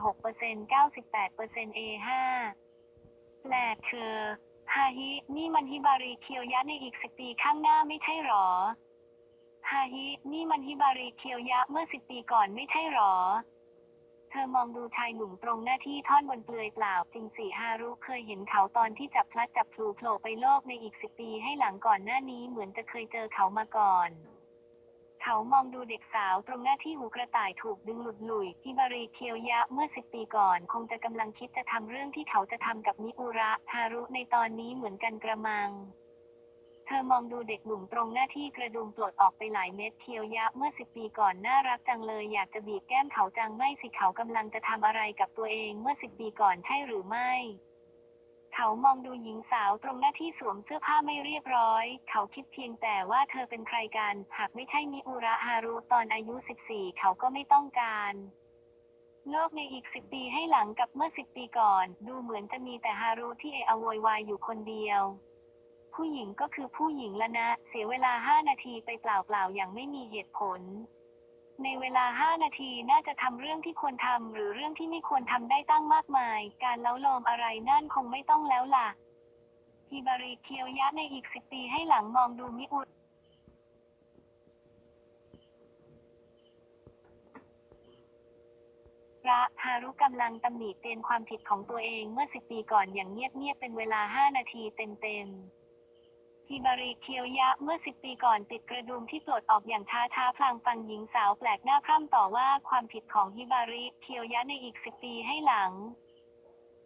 6% 98% A5 แหลกเธอฮาฮินี่มันฮิบาริเคียวยะในอีกสิบปีข้างหน้าไม่ใช่หรอฮาฮินี่มันฮิบาริเคียวยะเมื่อสิบปีก่อนไม่ใช่หรอ เธอมองดูชายหนุ่มตรงหน้าที่ท่อนบนเปลือยเปล่าจริงสิฮารุเคยเห็นเขาตอนที่จับพลัดจับพลูโผล่ไปโลกในอีกสิบปีให้หลังก่อนหน้านี้เหมือนจะเคยเจอเขามาก่อน เขามองดูเด็กสาวตรงหน้าที่หูกระต่ายถูกดึงหลุดหลุยฮิบาริเคียวยะเมื่อสิบปีก่อน คงจะกำลังคิดจะทำเรื่องที่เขาจะทำกับมิอุระฮารุในตอนนี้เหมือนกันกระมังเธอมองดูเด็กหนุ่มตรงหน้าที่กระดุมปลดออกไปหลายเม็ดเคียวยะเมื่อสิบปีก่อนน่ารักจังเลยอยากจะบีบแก้มเขาจังไม่สิเขากำลังจะทำอะไรกับตัวเองเมื่อสิบปีก่อนใช่หรือไม่ เขามองดูหญิงสาวตรงหน้าที่สวมเสื้อผ้าไม่เรียบร้อย เขาคิดเพียงแต่ว่าเธอเป็นใครกัน หากไม่ใช่มิอุระฮารุตอนอายุ 14 เขาก็ไม่ต้องการโลกในอีกสิบปีให้หลังกับเมื่อสิบปีก่อน ดูเหมือนจะมีแต่ฮารุที่เอะอโวยวายอยู่คนเดียว ผู้หญิงก็คือผู้หญิงละนะ เสียเวลาห้านาทีไปเปล่าๆอย่างไม่มีเหตุผล ในเวลาห้านาทีน่าจะทำเรื่องที่ควรทำหรือเรื่องที่ไม่ควรทำได้ตั้งมากมาย การเล้าโลมอะไรนั่นคงไม่ต้องแล้วล่ะฮิบาริเคียวยะในอีกสิบปีให้หลังมองดูมิอุดระฮารุกำลังตำหนิเตียนความผิดของตัวเองเมื่อสิบปีก่อนอย่างเงียบๆเป็นเวลาห้านาทีเต็มๆ ฮิบาริเคียวยะเมื่อสิบปีก่อนติดกระดุมที่ปลดออกอย่างช้าช้าๆพลางฟังหญิงสาวแปลกหน้าพร่ำต่อว่าความผิดของฮิบาริเคียวยะในอีกสิบปีให้หลัง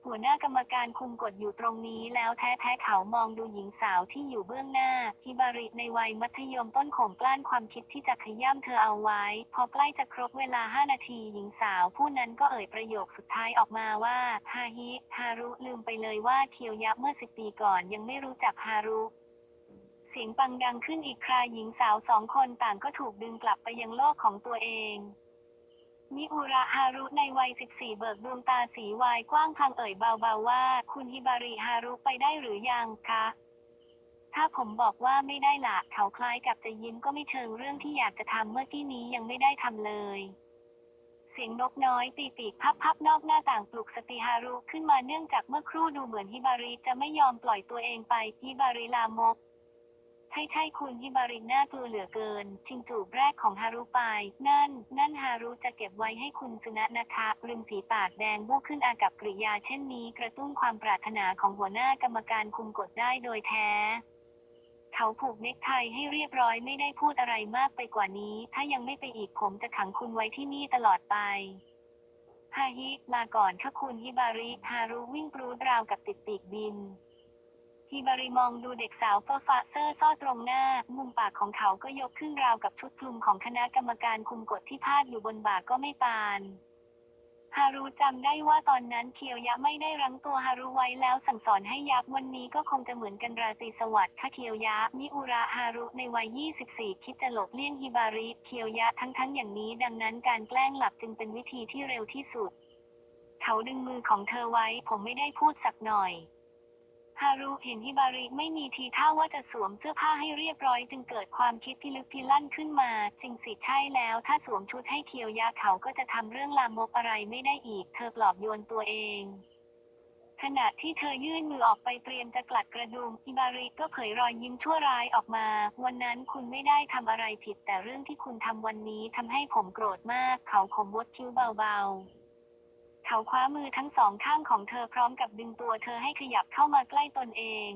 หัวหน้ากรรมการคุมกฎอยู่ตรงนี้แล้วแท้ๆเขามองดูหญิงสาวที่อยู่เบื้องหน้าฮิบาริในวัยมัธยมต้นข่มกลั้นความคิดที่จะขย้ำเธอเอาไว้ พอใกล้จะครบเวลาห้านาทีหญิงสาวผู้นั้นก็เอ่ยประโยคสุดท้ายออกมาว่าฮาฮิฮารุลืมไปเลยว่าเคียวยะเมื่อสิบปีก่อนยังไม่รู้จักฮารุ สียงปังดังขึ้นอีกคราหญิงสาวสองคนต่างก็ถูกดึงกลับไปยังโลกของตัวเอง มิอุระฮารุในวัย 14 เบิกดวงตาสีวายกว้างพลางเอ่ยเบาๆว่า คุณฮิบาริฮารุไปได้หรือยังคะ ถ้าผมบอกว่าไม่ได้ละเขาคล้ายกับจะยิ้มก็ไม่เชิงเรื่องที่อยากจะทำเมื่อกี้นี้ยังไม่ได้ทำเลยเสียงนกน้อยตีปีกพับพับๆนอกหน้าต่างปลุกสติฮารุขึ้นมาเนื่องจากเมื่อครู่ดูเหมือนฮิบาริจะไม่ยอมปล่อยตัวเองไปฮิบาริลามก ใช่ใช่คุณฮิบารินน่ากลัวเหลือเกิน ชิงจูบแรกของฮารุไป นั่น นั่นฮารุจะเก็บไว้ให้คุณสุนะนะคะริมฝีปากแดงบุกขึ้นอากับกริยาเช่นนี้ กระตุ้นความปรารถนาของหัวหน้ากรรมการคุมกฎได้โดยแท้เขาผูกเนคไทให้เรียบร้อยไม่ได้พูดอะไรมากไปกว่านี้ ถ้ายังไม่ไปอีกผมจะขังคุณไว้ที่นี่ตลอดไป ฮาฮิ ลาก่อนค่ะคุณฮิบาริฮารุวิ่งปรูดราวกับติดปีกบิน ฮิบาริมองดูเด็กสาวเฟอฟ้าเซอร์ซ่อตรงหน้า มุมปากของเขาก็ยกขึ้นราวกับชุดคลุมของคณะกรรมการคุมกฎที่พาดอยู่บนบ่าก็ไม่ปานฮารุจำได้ว่าตอนนั้นเคียวยะไม่ได้รั้งตัวฮารุไว้แล้วสั่งสอนให้ยับวันนี้ก็คงจะเหมือนกันราตรีสวัสดิ์ค่ะเคียวยะ มิอุระฮารุในวัย 24 คิดจะหลบเลี่ยงฮิบาริเคียวยะทั้งๆอย่างนี้ ดังนั้นการแกล้งหลับจึงเป็นวิธีที่เร็วที่สุด เขาดึงมือของเธอไว้ผมไม่ได้พูดสักหน่อย ฮารุเห็นฮิบาริไม่มีทีท่าว่าจะสวมเสื้อผ้าให้เรียบร้อยจึงเกิดความคิดพิลึกพิลั่นขึ้นมาจริงสิใช่แล้ว ถ้าสวมชุดให้เคียวยาเขาก็จะทำเรื่องลามกอะไรไม่ได้อีก เธอปลอบโยนตัวเองขณะที่เธอยื่นมือออกไปเตรียมจะกลัดกระดุมฮิบาริก็เผยรอยยิ้มชั่วร้ายออกมา วันนั้นคุณไม่ได้ทำอะไรผิดแต่เรื่องที่คุณทำวันนี้ทำให้ผมโกรธมาก เขาขมวดคิ้วเบาๆ เขาคว้ามือทั้งสองข้างของเธอพร้อมกับดึงตัวเธอให้ขยับเข้ามาใกล้ตนเอง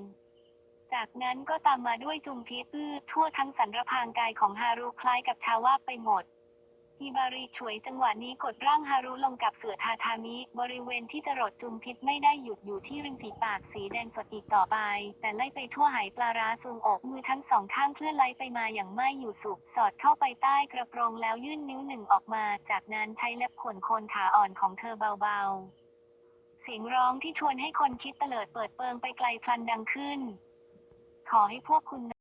จากนั้นก็ตามมาด้วยจุมพิษอื้อทั่วทั้งสันรพางกายของฮารุคล้ายกับชาวาไปหมด ฮิบาริฉวยจังหวะนี้กดร่างฮารุลงกับเสือทาทามิ บริเวณที่จะรดจุมพิษไม่ได้หยุดอยู่ที่ริมฝีปากสีแดงสดอีกต่อไป แต่ไล่ไปทั่วไหปลาร้าซูงอกมือทั้งสองข้างเคลื่อนไล่ไปมาอย่างไม่อยู่สุข สอดเข้าไปใต้กระโปรงแล้วยื่นนิ้วหนึ่งออกมา จากนั้นใช้เล็บขนโคนขาอ่อนของเธอเบาๆ เสียงร้องที่ชวนให้คนคิดเตลิดเปิดเปิงไปไกลพลันดังขึ้น ขอให้พวกคุณ